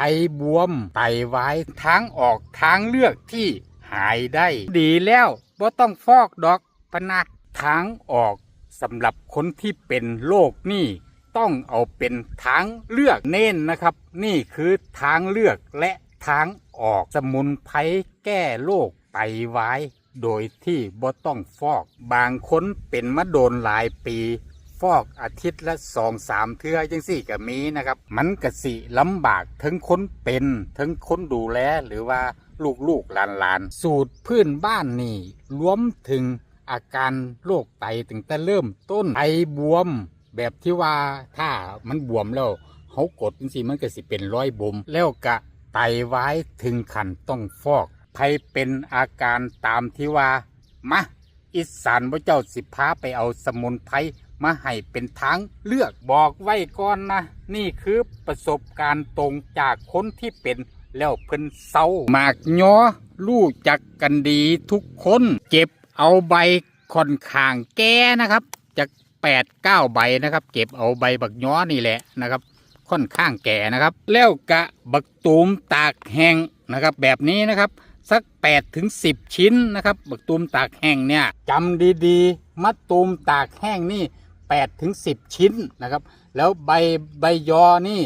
ไตบวม ไตวายทางออกทางเลือกที่หายได้ ดีแล้วบ่ต้องฟอกดอกพนักทางออกสำหรับคนที่เป็นโรคนี่ต้องเอาเป็นทางเลือกเน้นนะครับ นี่คือทางเลือกและทางออกสมุนไพรแก้โรคไตวาย โดยที่บ่ต้องฟอก บางคนเป็นมาโดนหลายปี ฟอกอาทิตย์ละสองสามเทื่อจังสี่ก็มีนะครับ มันกะสิลำบากทั้งคนเป็นทั้งคนดูแลหรือว่าลูกลูกหลานหลานสูตรพื้นบ้านนี่รวมถึงอาการโรคไตตั้งแต่เริ่มต้นไตบวม แบบที่ว่าถ้ามันบวมแล้วเขากดจังสิมันก็สิเป็นร้อยบมแล้วกะไตวายถึงขันต้องฟอกใครเป็นอาการตามที่ว่ามาอีสานพระเจ้าสิพาไปเอาสมุนไพร มาให้เป็นทางเลือกบอกไว้ก่อนนะ นี่คือประสบการณ์ตรงจากคนที่เป็นแล้วเพิ่นเศร้าหมากยอรู้จักกันดีทุกคน เก็บเอาใบค่อนข้างแก่นะครับจากแปดเก้าใบนะครับ เก็บเอาใบบักย้อนี่แหละนะครับ ค่อนข้างแก่นะครับ แล้วกะบักตูมตากแห้งนะครับ แบบนี้นะครับสัก8ถึง10 ชิ้นนะครับ บักตูมตากแห้งเนี่ยจำดีๆ มัดตูมตากแห้งนี่ 8ถึง10 ชิ้นนะครับ แล้วใบใบยอนี่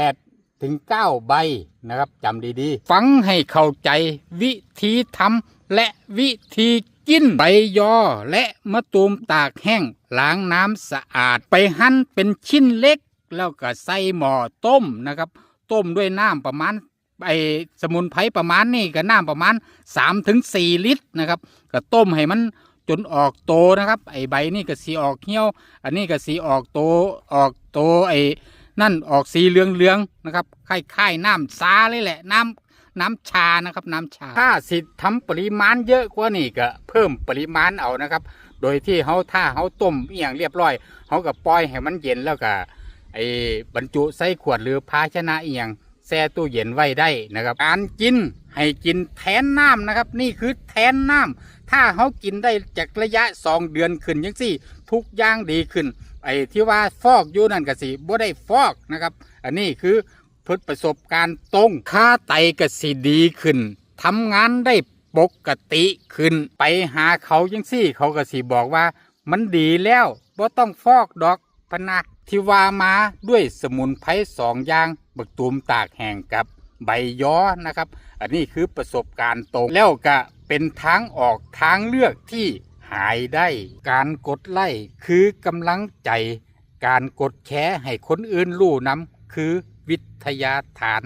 8 ถึง 9 ใบนะครับจำดีๆ ฟังให้เข้าใจวิธีทำและวิธีกินใบยอและมะตูมตากแห้งล้างน้ำสะอาดไปหั่นเป็นชิ้นเล็ก แล้วก็ใส่หม้อต้มนะครับ ต้มด้วยน้ำประมาณไอสมุนไพรประมาณนี่ก็น้ำประมาณ3ถึง4ลิตรนะครับ ก็ต้มให้มัน จนออกโตนะครับ ไอใบนี่ก็สีออกเหี่ยว อันนี้ก็สีออกโตออกโตไอนั่นออกสีเหลืองๆนะครับคล้ายๆน้ำซาเลยแหละน้ำน้ำชานะครับน้ำชา ถ้าสิทำปริมาณเยอะกว่านี่ก็เพิ่มปริมาณเอานะครับ โดยที่เขาถ้าเขาต้มอหย่างเรียบร้อยเขาก็ปล่อยให้มันเย็นแล้วก็ไอบรรจุใส่ขวดหรือภาชนะเอียงแช่ตู้เย็นไว้ได้นะครับ การกิน ให้กินแทนน้ำนะครับ นี่คือแทนน้ำถ้าเขากินได้จากระยะสองเดือนขึ้นยังสี่ ทุกอย่างดีขึ้น ไอ้ที่ว่าฟอกอยู่นั่นก็สิบ่ได้ฟอกนะครับ อันนี้คือทดประสบการณ์ตรงค่าไตก็สิดีขึ้นทำงานได้ปกติขึ้นไปหาเขายังสี่ เขาก็สิบอกว่า มันดีแล้วบ่ต้องฟอกดอกพนักที่ว่ามาด้วยสมุนไพรสองอย่างบักตูมตากแห้งกับ ใบย้อนะครับ อันนี้คือประสบการณ์ตรงแล้วก็เป็นทางออกทางเลือกที่หายได้ การกดไล่คือกำลังใจ การกดแชร์ให้คนอื่นรู้นำคือวิทยาทาน